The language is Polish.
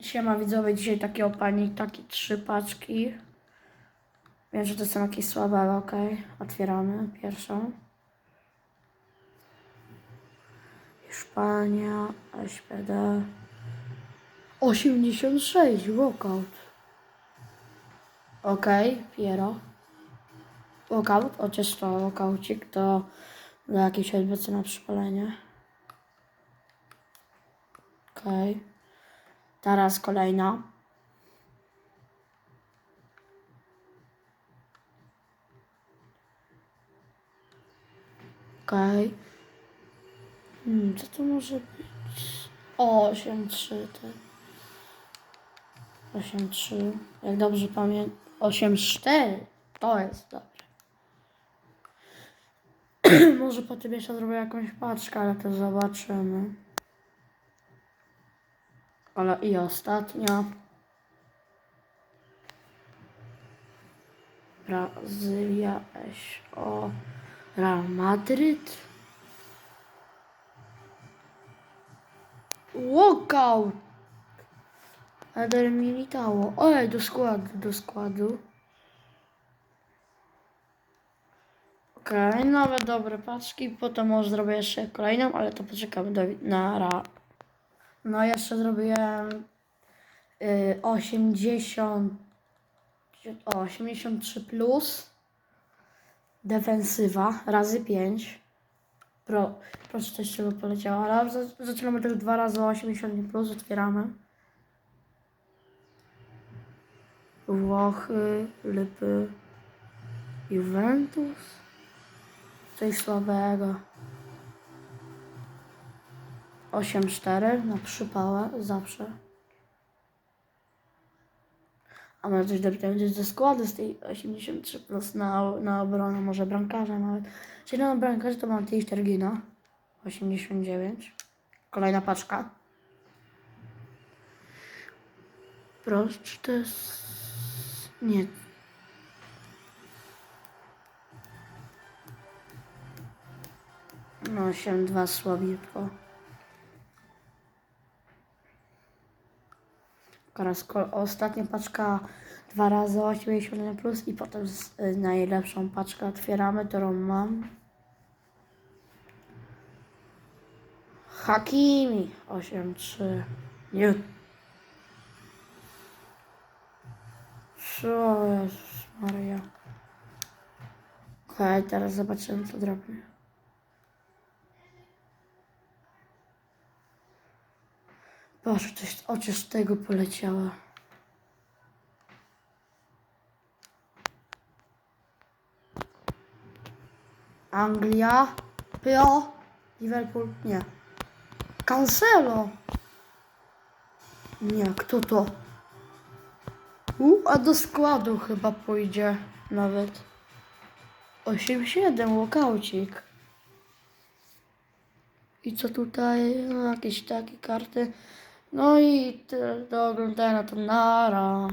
Siema widzowie, dzisiaj takie opanik, takie trzy paczki. Wiem, że to są jakieś słabe, ale okej. Otwieramy pierwszą. Hiszpania, SPD. 86, walkout. Okej, Piero. Walkout, chociaż to walkaucik to dla jakiejś odbycy na przypalenie. Okej. Teraz kolejna. Okej. Hmm, co to może być? O, 8-3 te. 8-3. Jak dobrze pamiętam. 8-4. To jest dobre. może potem jeszcze zrobię jakąś paczkę, ale to zobaczymy. Ale i ostatnia. Brazylia, SO, Real Madryt. Walkout! Eder Militao. Oj, do składu, do składu. Okej, nowe dobre paczki. Potem może zrobię jeszcze kolejną, ale to poczekamy do, na ra. No jeszcze zrobiłem y, 80 o, 83 plus defensywa razy 5 Pro, proszę z czego poleciało, ale za- zaczynamy też dwa razy o 80 plus, otwieramy. Włochy, Lypy Juventus. Coś słabego 8-4 na przypałę zawsze. A może coś dopiero będzie ze składu z tej 83 plus na, na obronę, może bramkarza nawet. Czyli na bramkarza to mam tej Tergina 89. Kolejna paczka. Proszę, to jest... Nie. No, 8-2 słabiutko. Teraz ko- ostatnia paczka dwa razy 81 plus i potem z, y, najlepszą paczkę otwieramy, którą mam. Hakimi 8-3. Nie. Co jest Maria. Okej, teraz zobaczymy co drobnie. Boże, coś oczy z tego poleciała. Anglia, Pio, Liverpool, nie. Cancelo. Nie, kto to? U, a do składu chyba pójdzie nawet. 8-7, łokaucik. I co tutaj? No, jakieś takie karty. No i te- do oglądania to nara.